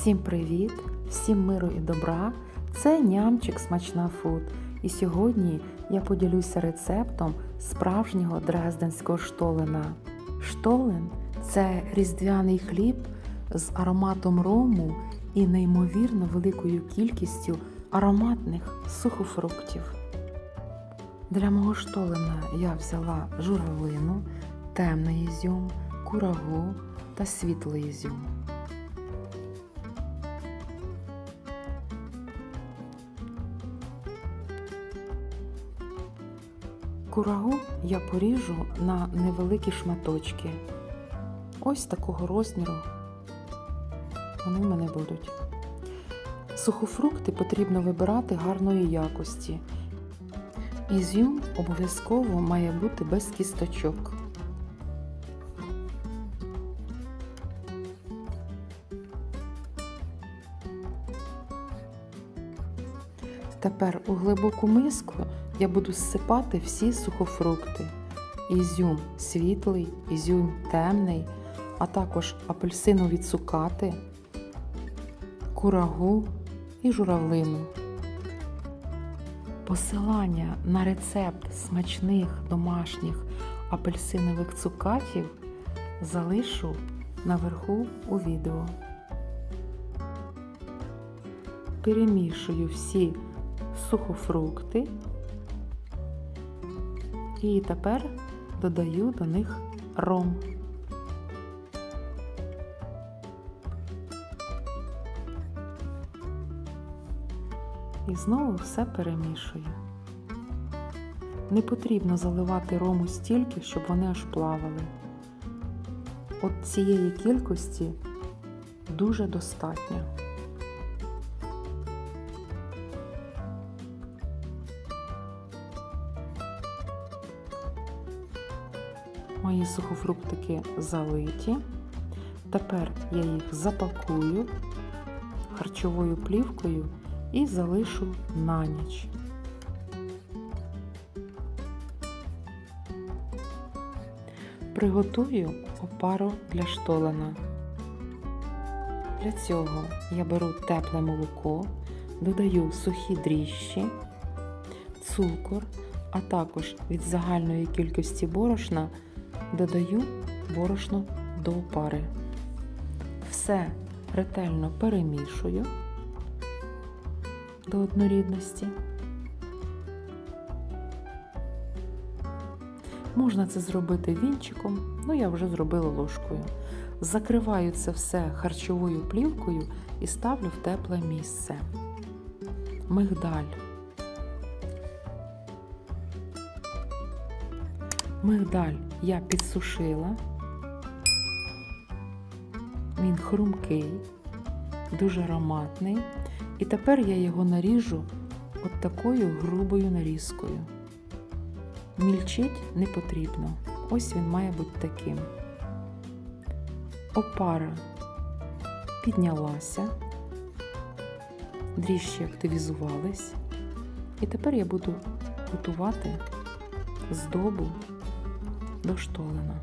Всім привіт! Всім миру і добра! Це нямчик Смачна Фуд. І сьогодні я поділюся рецептом справжнього дрезденського штолена. Штолен це різдвяний хліб з ароматом рому і неймовірно великою кількістю ароматних сухофруктів. Для мого штолена я взяла журавлину, темний ізюм, курагу та світлий ізюм. Курагу я поріжу на невеликі шматочки. Ось такого розміру вони в мене будуть. Сухофрукти потрібно вибирати гарної якості. Ізюм обов'язково має бути без кісточок. Тепер у глибоку миску я буду зсипати всі сухофрукти. Ізюм світлий, ізюм темний, а також апельсинові цукати, курагу і журавлину. Посилання на рецепт смачних домашніх апельсинових цукатів залишу наверху у відео. Перемішую всі сухофрукти і тепер додаю до них ром. І знову все перемішую. Не потрібно заливати рому стільки, щоб вони аж плавали. От цієї кількості дуже достатньо. Мої сухофруктики залиті. Тепер я їх запакую харчовою плівкою і залишу на ніч. Приготую опару для штолена. Для цього я беру тепле молоко, додаю сухі дріжджі, цукор, а також від загальної кількості борошна додаю борошно до опари. Все ретельно перемішую до однорідності. Можна це зробити вінчиком, ну я вже зробила ложкою. Закриваю це все харчовою плівкою і ставлю в тепле місце. Мигдаль. Мигдаль я підсушила. Він хрумкий, дуже ароматний. І тепер я його наріжу от такою грубою нарізкою. Мільчить не потрібно. Ось він має бути таким. Опара піднялася, дріжджі активізувались. І тепер я буду готувати здобу до штолена.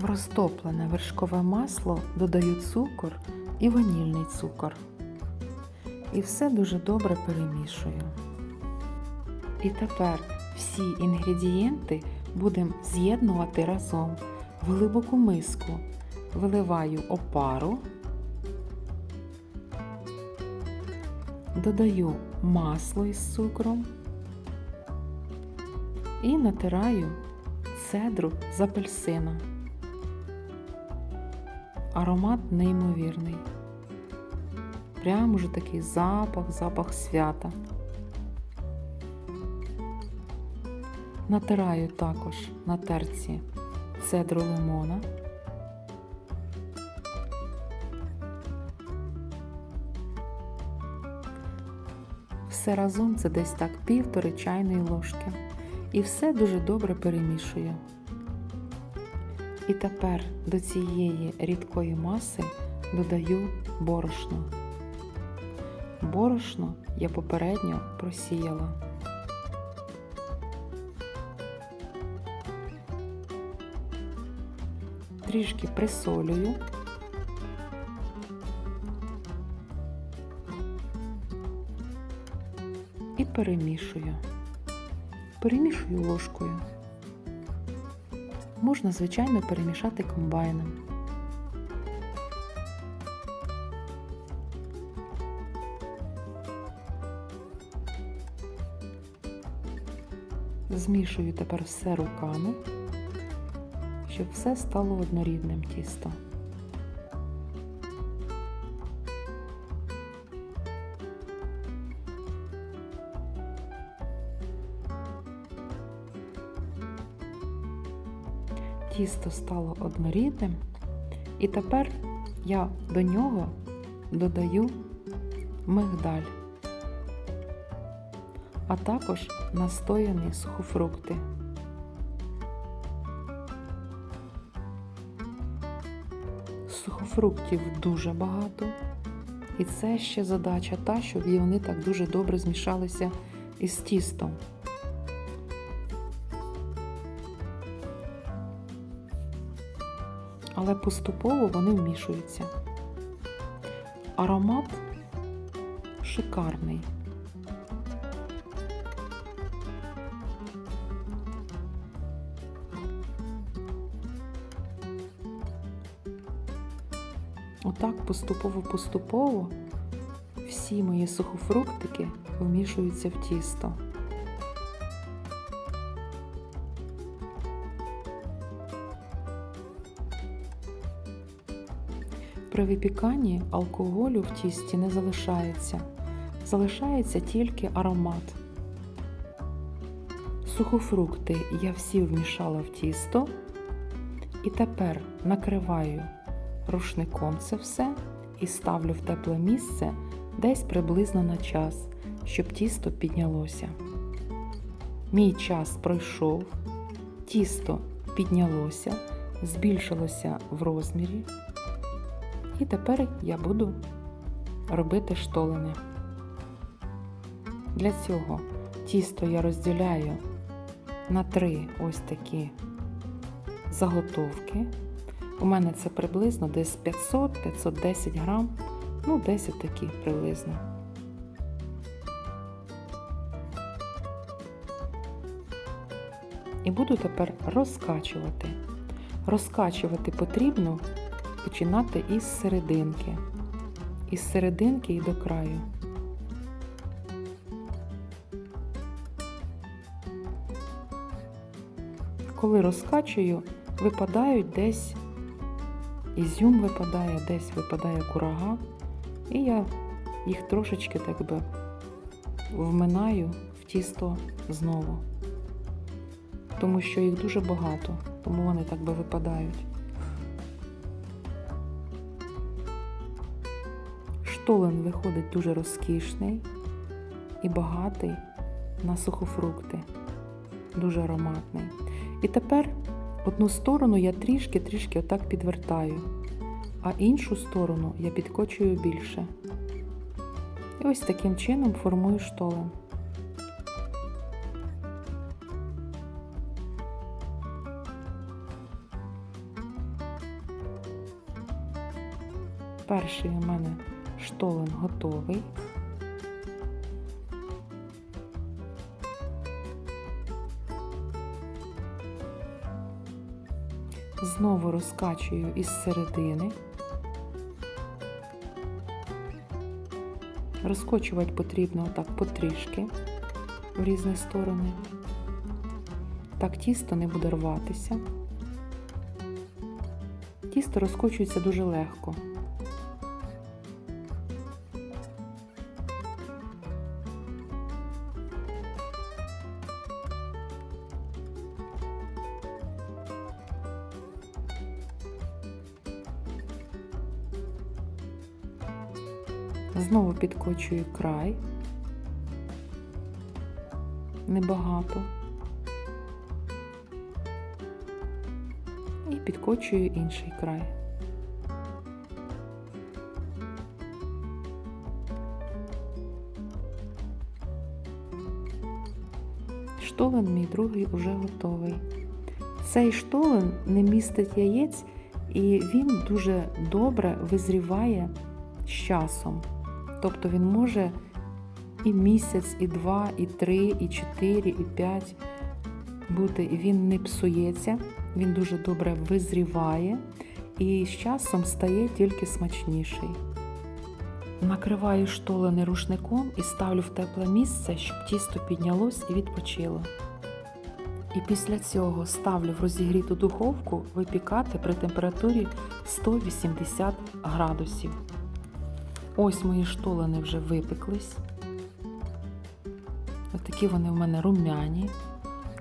В розтоплене вершкове масло додаю цукор і ванільний цукор. І все дуже добре перемішую. І тепер всі інгредієнти будемо з'єднувати разом в глибоку миску. Виливаю опару, додаю масло із цукром і натираю цедру з апельсина. Аромат неймовірний. Прямо вже такий запах, запах свята. Натираю також на терці цедру лимона. Все разом це десь так півтори чайної ложки і все дуже добре перемішую. І тепер до цієї рідкої маси додаю борошно. Борошно я попередньо просіяла. Трішки присолюю. І перемішую. Перемішую ложкою. Можна, звичайно, перемішати комбайном. Змішую тепер все руками, щоб все стало однорідним тісто. Тісто стало однорідним, і тепер я до нього додаю мигдаль, а також настояні сухофрукти. Сухофруктів дуже багато, і це ще задача та, щоб вони так дуже добре змішалися із тістом. Але поступово вони вмішуються. Аромат шикарний. Отак поступово-поступово всі мої сухофруктики вмішуються в тісто. При випіканні алкоголю в тісті не залишається, залишається тільки аромат. Сухофрукти я всі вмішала в тісто і тепер накриваю рушником це все і ставлю в тепле місце десь приблизно на час, щоб тісто піднялося. Мій час пройшов, тісто піднялося, збільшилося в розмірі. І тепер я буду робити штолени. Для цього тісто я розділяю на три ось такі заготовки. У мене це приблизно десь 500-510 грам, ну, десь такі приблизно. І буду тепер розкачувати. Розкачувати потрібно починати із серединки. Із серединки і до краю. Коли розкачую, випадають десь ізюм випадає, десь випадає курага, і я їх трошечки так би вминаю в тісто знову, тому що їх дуже багато, тому вони так би випадають. Штолен виходить дуже розкішний і багатий на сухофрукти, дуже ароматний. І тепер одну сторону я трішки-трішки отак підвертаю, а іншу сторону я підкочую більше. І ось таким чином формую штолен. Перший у мене штолен готовий. Знову розкачую із середини. Розкочувати потрібно отак потрішки в різні сторони. Так тісто не буде рватися. Тісто розкочується дуже легко. Підкочую край, небагато, і підкочую інший край. Штолен мій другий уже готовий. Цей штолен не містить яєць, і він дуже добре визріває з часом. Тобто він може і місяць, і два, і три, і чотири, і п'ять бути. Він не псується, він дуже добре визріває і з часом стає тільки смачніший. Накриваю штолени рушником і ставлю в тепле місце, щоб тісто піднялось і відпочило. І після цього ставлю в розігріту духовку випікати при температурі 180 градусів. Ось мої штолени вже випеклись. Ось такі вони в мене румяні,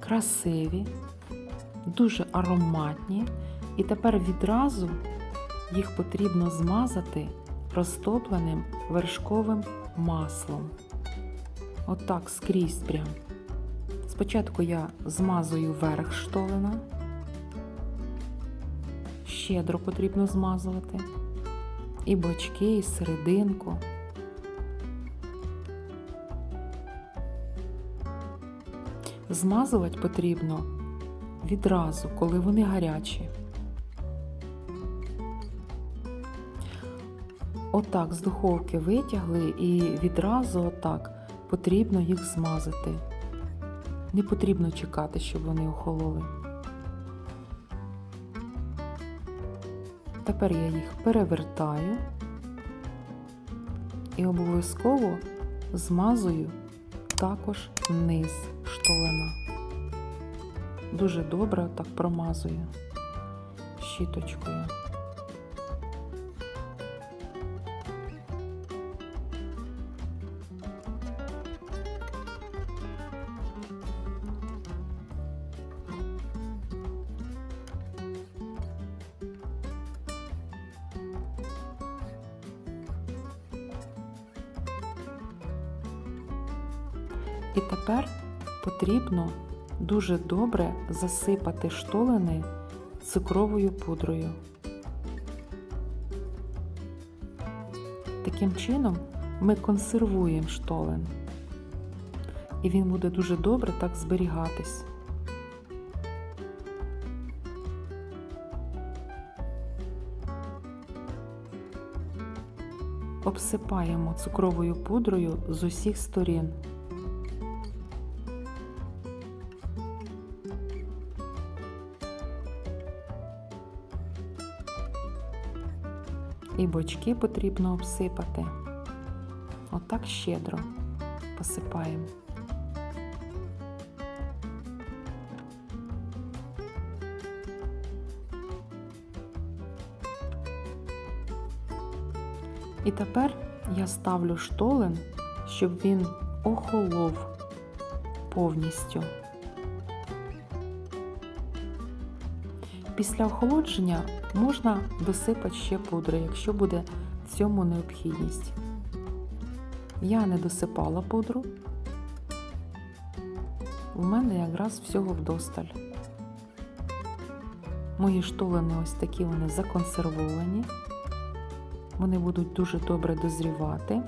красиві, дуже ароматні. І тепер відразу їх потрібно змазати розтопленим вершковим маслом. Отак скрізь прям. Спочатку я змазую верх штолена, щедро потрібно змазувати, і бочки, і серединку. Змазувати потрібно відразу, коли вони гарячі. Отак з духовки витягли і відразу отак потрібно їх змазати. Не потрібно чекати, щоб вони охололи. Тепер я їх перевертаю і обов'язково змазую також низ штолена. Дуже добре так промазую щіточкою. І тепер потрібно дуже добре засипати штолени цукровою пудрою. Таким чином ми консервуємо штолен, і він буде дуже добре так зберігатись. Обсипаємо цукровою пудрою з усіх сторін. І бочки потрібно обсипати. Отак щедро посипаємо. І тепер я ставлю штолен, щоб він охолов повністю. Після охолодження можна досипати ще пудри, якщо буде в цьому необхідність. Я не досипала пудру, у мене якраз всього вдосталь. Мої штолени ось такі вони законсервовані, вони будуть дуже добре дозрівати.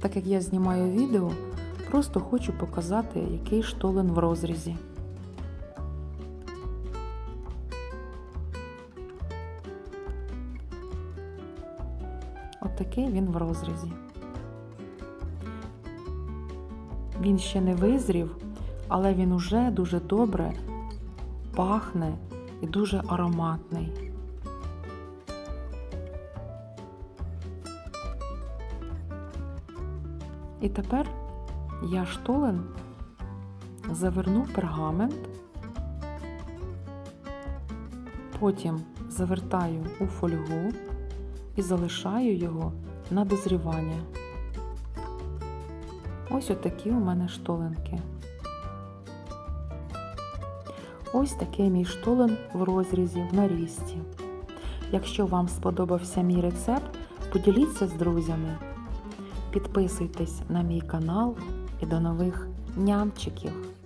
Так як я знімаю відео, Просто хочу показати, який штолен в розрізі. Отакий От він в розрізі. Він ще не визрів, але він уже дуже добре пахне і дуже ароматний. І тепер я штолен заверну пергамент, потім завертаю у фольгу і залишаю його на дозрівання. Ось отакі у мене штоленки. Ось такий мій штолен в розрізі в нарізці. Якщо вам сподобався мій рецепт, поділіться з друзями. Підписуйтесь на мій канал і до нових нямчиків!